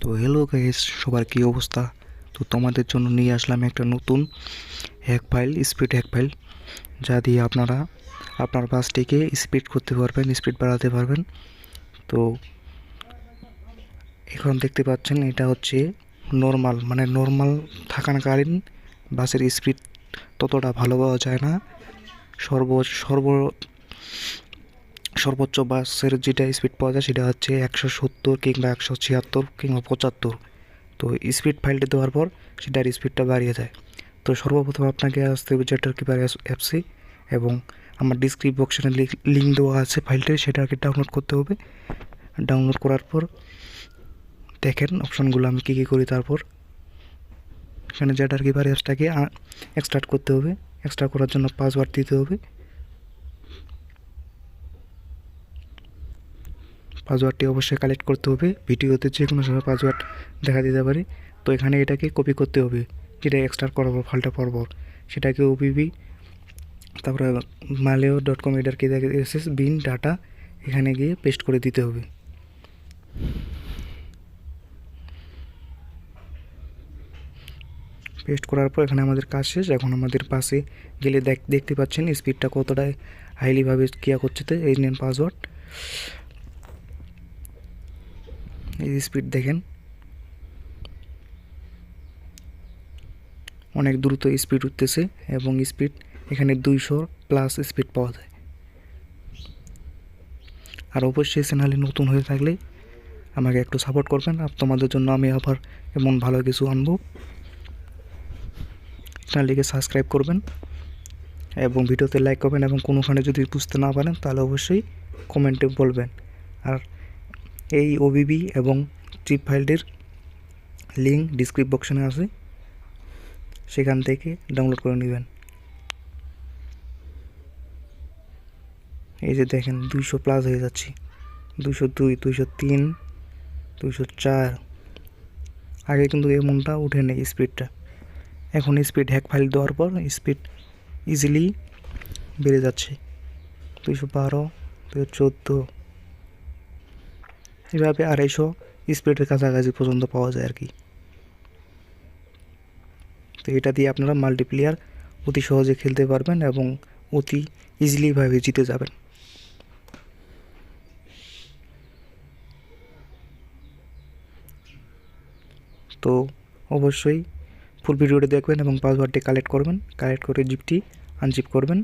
তো hello guys সবার কী অবস্থা? তো তোমাদের জন্য নিয়ে আসলাম একটা নতুন hack file speed hack file যা দিয়ে আপনারা, আপনার বাসটিকে স্পিড করতে পারবেন স্পিড বাড়াতে পারবেন। তো এখন দেখতে পাচ্ছেন, এটা হচ্ছে নর্মাল মানে নর্মাল থাকাকালীন বাসের স্পিড ততটা ভালো পাওয়া যায় না। সর্ব সর্ব সর্বোচ্চ বাসের যেটা স্পিড পাওয়া যায় সেটা হচ্ছে একশো সত্তর কিংবা একশো ছিয়াত্তর কিংবা পঁচাত্তর। তো স্পিড ফাইলটা দেওয়ার পর সেটার স্পিডটা বাড়িয়ে যায়। তো সর্বপ্রথম আপনাকে আসতে হবে জেটার কিপার অ্যাপসে এবং আমার ডিসক্রিপ বক্সে লিঙ্ক দেওয়া আছে ফাইলটা সেটাকে ডাউনলোড করতে হবে। ডাউনলোড করার পর দেখেন অপশনগুলো আমি কী কী করি তারপর। এখানে জেটার কিপার অ্যাপসটাকে এক্সট্রাক্ট করতে হবে। এক্সট্রা করার জন্য পাসওয়ার্ড দিতে হবে। পাসওয়ার্ডটি অবশ্যই কালেক্ট করতে হবে। ভিডিওতে যে কোনো সময় পাসওয়ার্ড দেখা দিতে পারে। তো এখানে এটাকে কপি করতে হবে। যেটা এক্সট্রা করব ফালটা পরপর সেটাকে ওপিবি তারপরে মালেও ডট কম এটাকে এসএস বিন ডাটা এখানে গিয়ে পেস্ট করে দিতে হবে। পেস্ট করার পর এখানে আমাদের কাজ শেষ। এখন আমাদের পাশে গেলে দেখ, দেখতে পাচ্ছেন স্পিডটা কতটা হাইলিভাবে কেয়া করছে তো, এই নেন পাসওয়ার্ড এই স্পিড দেখেন। অনেক দ্রুত স্পিড উঠতেছে এবং স্পিড এখানে দুইশো প্লাস স্পিড পাওয়া যায়। আর অবশ্যই চ্যানেলে নতুন হয়ে থাকলে আমাকে একটু সাপোর্ট করবেন। আর তোমাদের জন্য আমি আবার এমন ভালো কিছু আনব। চ্যানেলটিকে সাবস্ক্রাইব করবেন এবং ভিডিওতে লাইক করবেন এবং কোনোখানে যদি বুঝতে না পারেন, তাহলে অবশ্যই কমেন্টে বলবেন। আর এই ওবিবি এবং চিপ ফাইলটির লিঙ্ক ডিসক্রিপ বক্সনে আছে। সেখান থেকে ডাউনলোড করে নেবেন। এই যে দেখেন, দুইশো প্লাস হয়ে যাচ্ছে। দুইশো দুই, দুইশো তিন, দুইশো চার। আগে কিন্তু এমনটা উঠে নেই স্পিডটা এখন স্পিড হ্যাক ফাইল দেওয়ার পর স্পিড ইজিলি বেড়ে যাচ্ছে। দুইশো বারো দুশো চোদ্দ। এভাবে আড়াইশো স্পিডের কাছাকাছি পর্যন্ত পাওয়া যায় আর কি। তো এটা দিয়ে আপনারা মাল্টিপ্লেয়ার অতি সহজে খেলতে পারবেন এবং অতি ইজিলিভাবে জিতে যাবেন। তো অবশ্যই ফুল ভিডিওটি দেখবেন এবং পাসওয়ার্ডটি কালেক্ট করবেন। কালেক্ট করে জিপটি আনজিপ করবেন।